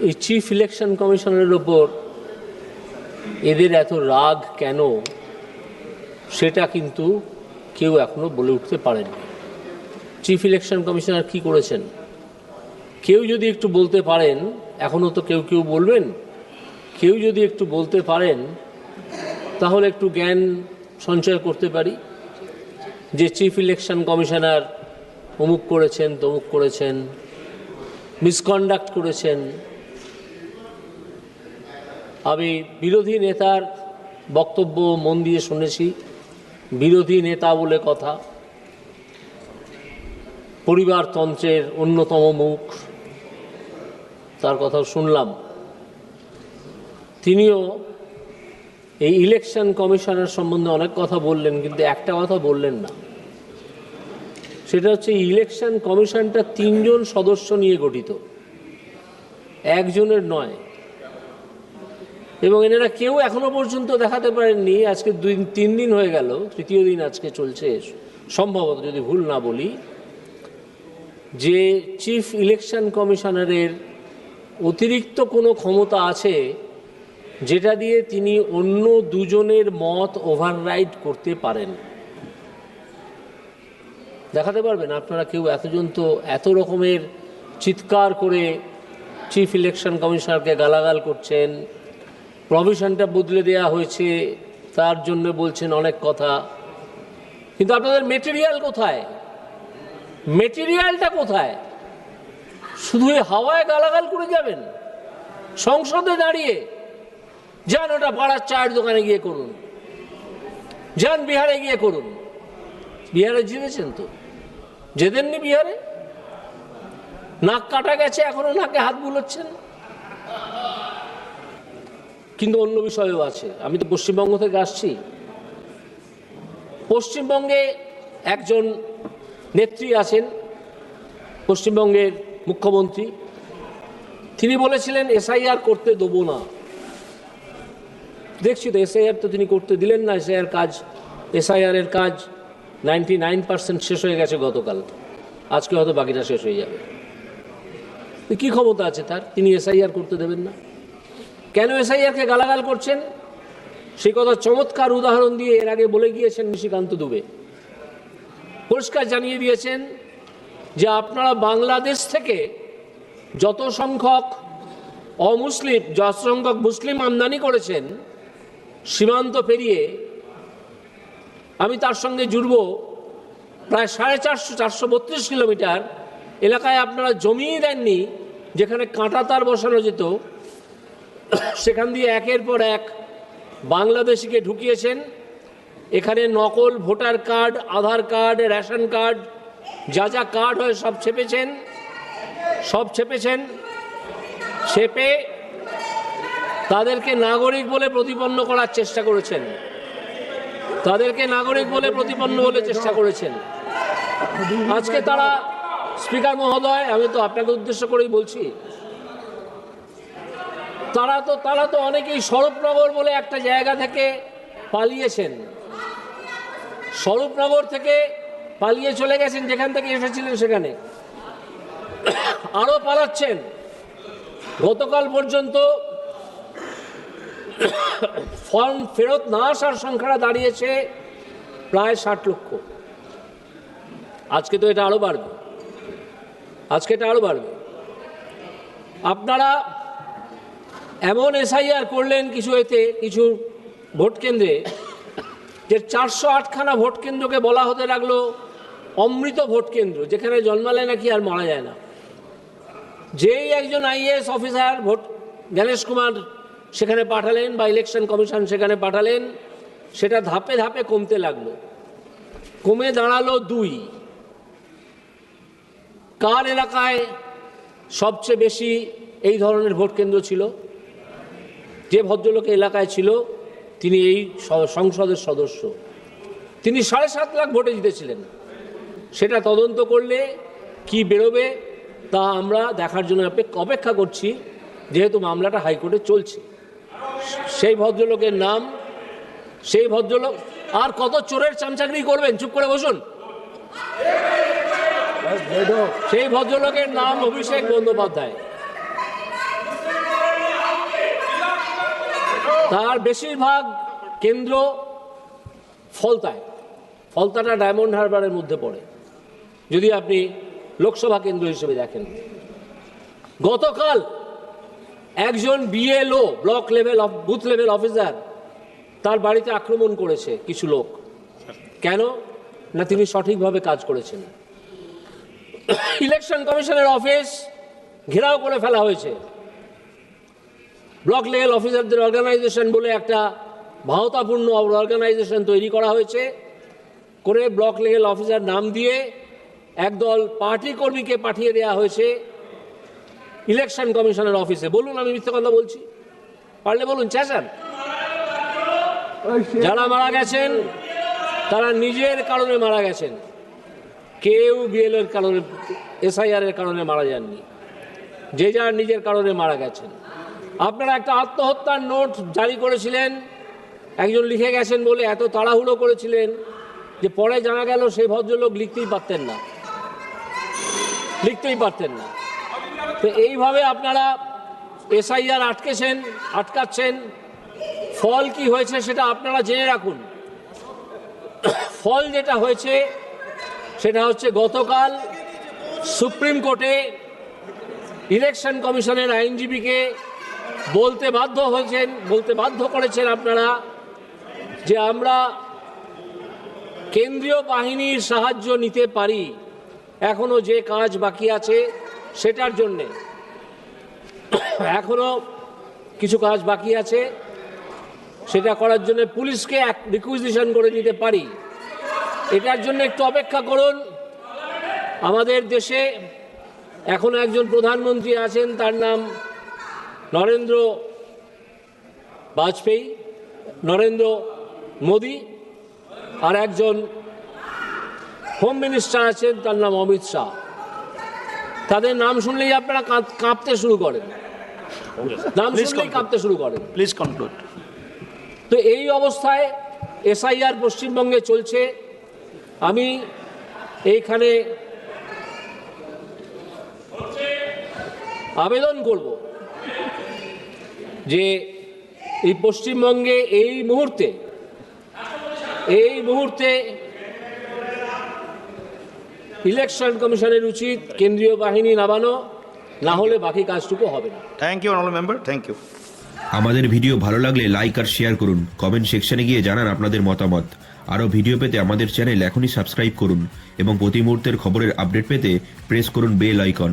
এই chief election কমিশনের ওপর এদের এত রাগ কেন? সেটা কিন্তু কেউ এখনও বলে উঠতে পারেনি চিফ ইলেকশন কমিশনার কি করেছেন? কেউ যদি একটু বলতে পারেন এখনও তো কেউ কেউ বলবেন, কেউ যদি একটু বলতে পারেন, তাহলে একটু জ্ঞান সঞ্চয় করতে পারি। যে চিফ ইলেকশন কমিশনার অমুক করেছেন, তমুক করেছেন মিসকন্ডাক্ট করেছেন আমি বিরোধী নেতার বক্তব্য মন দিয়ে শুনেছি। বিরোধী নেতা বলে কথা। পরিবারতন্ত্রের অন্যতম মুখ। তার কথা শুনলাম। তিনিও এই ইলেকশন কমিশনের সম্বন্ধে অনেক কথা বললেন, কিন্তু একটা কথা বললেন না। সেটা হচ্ছে ইলেকশন কমিশনটা তিনজন সদস্য নিয়ে গঠিত। একজনের নয় এবং এনারা কেউ এখনও পর্যন্ত দেখাতে পারেননি, আজকে দুই, তিন দিন হয়ে গেল, তৃতীয় দিন আজকে চলছে। সম্ভবত যদি ভুল না বলি, যে চিফ ইলেকশন কমিশনারের অতিরিক্ত কোনো ক্ষমতা আছে, যেটা দিয়ে তিনি অন্য দুজনের মত ওভাররাইড করতে পারেন। দেখাতে পারবেন আপনারা কেউ এতজন তো এত রকমের চিৎকার করে চিফ ইলেকশন কমিশনারকে গালাগাল করছেন প্রভিশনটা বদলে দেওয়া হয়েছে, তার জন্য বলছেন অনেক কথা। কিন্তু আপনাদের মেটেরিয়াল কোথায়? মেটেরিয়ালটা কোথায়? শুধু হাওয়ায় গালাগাল করে যাবেন? সংসদে দাঁড়িয়ে? যান ওটা পাড়ার চায়ের দোকানে গিয়ে করুন। যান বিহারে গিয়ে করুন। বিহারে জিতেছেন তো? যেতেননি বিহারে? নাক কাটা গেছে, এখনও নাকে হাত বুলোচ্ছেন? কিন্তু অন্য বিষয়ও আছে। আমি তো পশ্চিমবঙ্গ থেকে আসছি। পশ্চিমবঙ্গে একজন নেত্রী আছেন, পশ্চিমবঙ্গের মুখ্যমন্ত্রী। তিনি বলেছিলেন, এসআইআর করতে দেবো না। দেখছি তো, এসআইআর তো তিনি করতে দিলেন না। এসআইআর কাজ, এসআইআর এর কাজ নাইনটি নাইন পার্সেন্ট শেষ হয়ে গেছে গতকাল। আজকে হয়তো বাকিটা শেষ হয়ে যাবে। কী ক্ষমতা আছে তার? তিনি এসআইআর করতে দেবেন না। কেন এসআইআরকে গালাগাল করছেন? সে কথা চমৎকার উদাহরণ দিয়ে এর আগে বলে গিয়েছেন নিশিকান্ত দুবে। পরিষ্কার জানিয়ে দিয়েছেন যে আপনারা বাংলাদেশ থেকে যত সংখ্যক অমুসলিম, যত সংখ্যক মুসলিম আমদানি করেছেন, সীমান্ত পেরিয়ে আমি তার সঙ্গে জুড়ব প্রায় সাড়ে চারশো চারশো বত্রিশ কিলোমিটার। এলাকায় আপনারা জমিই দেননি, যেখানে কাঁটা তার বসানো যেত। সেখান দিয়ে একের পর এক বাংলাদেশিকে ঢুকিয়েছেন। এখানে নকল voter card, Aadhaar card, ration card, যা যা কার্ড হয় সব ছেপেছেন। সব ছেপেছেন। ছেপে তাদেরকে নাগরিক বলে প্রতিপন্ন করার চেষ্টা করেছেন। তাদেরকে নাগরিক বলে প্রতিপন্ন বলে চেষ্টা করেছেন। আজকে তারা স্পিকার মহোদয়, আমি তো আপনাকে উদ্দেশ্য করেই বলছি তারা তো তারা তো অনেকেই স্বরূপনগর বলে একটা জায়গা থেকে পালিয়েছেন। স্বরূপনগর থেকে পালিয়ে চলে গেছেন, যেখান থেকে এসেছিলেন সেখানে। আরও পালাচ্ছেন। গতকাল পর্যন্ত ফর্ম ফেরত না আসার সংখ্যাটা দাঁড়িয়েছে প্রায় ষাট লক্ষ। আজকে তো এটা আরও বাড়বে। আজকে এটা আরও বাড়বে। আপনারা এমন এসআইআর করলেন কিছু এতে, কিছু ভোট কেন্দ্রে, যে চারশো আটখানা ভোট কেন্দ্রকে বলা হতে লাগল অমৃত ভোট কেন্দ্র, যেখানে জন্মালে নাকি আর মারা যায় না। যেই একজন IAS officer vote, Ganesh Kumar সেখানে পাঠালেন বা ইলেকশন কমিশন সেখানে পাঠালেন, সেটা ধাপে ধাপে কমতে লাগল। কমে দাঁড়াল দুই। কার এলাকায় সবচেয়ে বেশি এই ধরনের ভোট কেন্দ্র ছিল? যে ভদ্রলোক এলাকায় ছিল, তিনি এই সংসদের সদস্য। তিনি সাড়ে সাত লাখ ভোটে জিতেছিলেন। সেটা তদন্ত করলে কি বেরোবে, তা আমরা দেখার জন্য অপেক- অপেক্ষা করছি, যেহেতু মামলাটা হাইকোর্টে চলছে। সেই ভদ্রলোকের নাম, সেই ভদ্রলোক, আর কত চোরের চামচাকরি করবেন? চুপ করে বসুন। সেই ভদ্রলোকের নাম অভিষেক বন্দ্যোপাধ্যায়। তার বেশিরভাগ কেন্দ্র ফলতায়। ফলতাটা ডায়মন্ড হারবারের মধ্যে পড়ে। যদি আপনি লোকসভা কেন্দ্র হিসেবে দেখেন। গতকাল একজন BLO, block level booth level officer তার বাড়িতে আক্রমণ করেছে কিছু লোক। কেন? না তিনি সঠিকভাবে কাজ করেছেন। ইলেকশন কমিশনের অফিস ঘেরাও করে ফেলা হয়েছে। ব্লক লেভেল অফিসারদের অর্গানাইজেশন বলে একটা ভাওতাপূর্ণ অর্গানাইজেশন তৈরি করা হয়েছে। করে ব্লক লেভেল অফিসার নাম দিয়ে একদল পার্টি কর্মীকে পাঠিয়ে দেওয়া হয়েছে ইলেকশন কমিশনের অফিসে বলুন, আমি মিথ্যে কথা বলছি? পারলে বলুন, চেঁচান। যারা মারা গেছেন, তারা নিজের কারণে মারা গেছেন। কেউ বিএলের কারণে এসআইআর এর কারণে মারা যাননি। যে যার নিজের কারণে মারা গেছেন। আপনারা একটা আত্মহত্যার নোট জারি করেছিলেন। একজন লিখে গেছেন বলে এত তাড়াহুড়ো করেছিলেন যে পরে জানা গেল সেই ভদ্রলোক লিখতেই পারতেন না। লিখতেই পারতেন না। তো এইভাবে আপনারা এসআইআর আটকেছেন, আটকাচ্ছেন। ফল কি হয়েছে সেটা আপনারা জেনে রাখুন। ফল যেটা হয়েছে সেটা হচ্ছে গতকাল সুপ্রিম কোর্টে ইলেকশন কমিশনের আইনজীবীকে বলতে বাধ্য হয়েছেন, বলতে বাধ্য করেছেন আপনারা যে আমরা কেন্দ্রীয় বাহিনীর সাহায্য নিতে পারি। এখনও যে কাজ বাকি আছে সেটার জন্যে। এখনও কিছু কাজ বাকি আছে, সেটা করার জন্য পুলিশকে এক রিকুইজিশন করে নিতে পারি। এটার জন্য একটু অপেক্ষা করুন। আমাদের দেশে এখনও একজন প্রধানমন্ত্রী আছেন, তার নাম নরেন্দ্র বাজপেয়ী নরেন্দ্র মোদি আর একজন হোম মিনিস্টার আছেন তার নাম অমিত শাহ। তাদের নাম শুনলেই আপনারা কাঁপতে শুরু করেন। নাম শুনলেই কাঁপতে শুরু করেন। Please conclude. তো এই অবস্থায় এসআইআর পশ্চিমবঙ্গে চলছে। আমি এইখানে আবেদন করব। যে এই পশ্চিমবঙ্গে এই মুহূর্তে এই মুহূর্তে ইলেকশন কমিশনের উচিত কেন্দ্রীয় বাহিনী নামানো না হলে বাকি কাজটুকু হবে না Thank you, honorable member. Thank you. আমাদের ভিডিও ভালো লাগলে লাইক আর শেয়ার করুন কমেন্ট সেকশনে গিয়ে জানান আপনাদের মতামত আরও ভিডিও পেতে আমাদের চ্যানেল এখনই সাবস্ক্রাইব করুন এবং প্রতি মুহূর্তের খবরের আপডেট পেতে প্রেস করুন বেল আইকন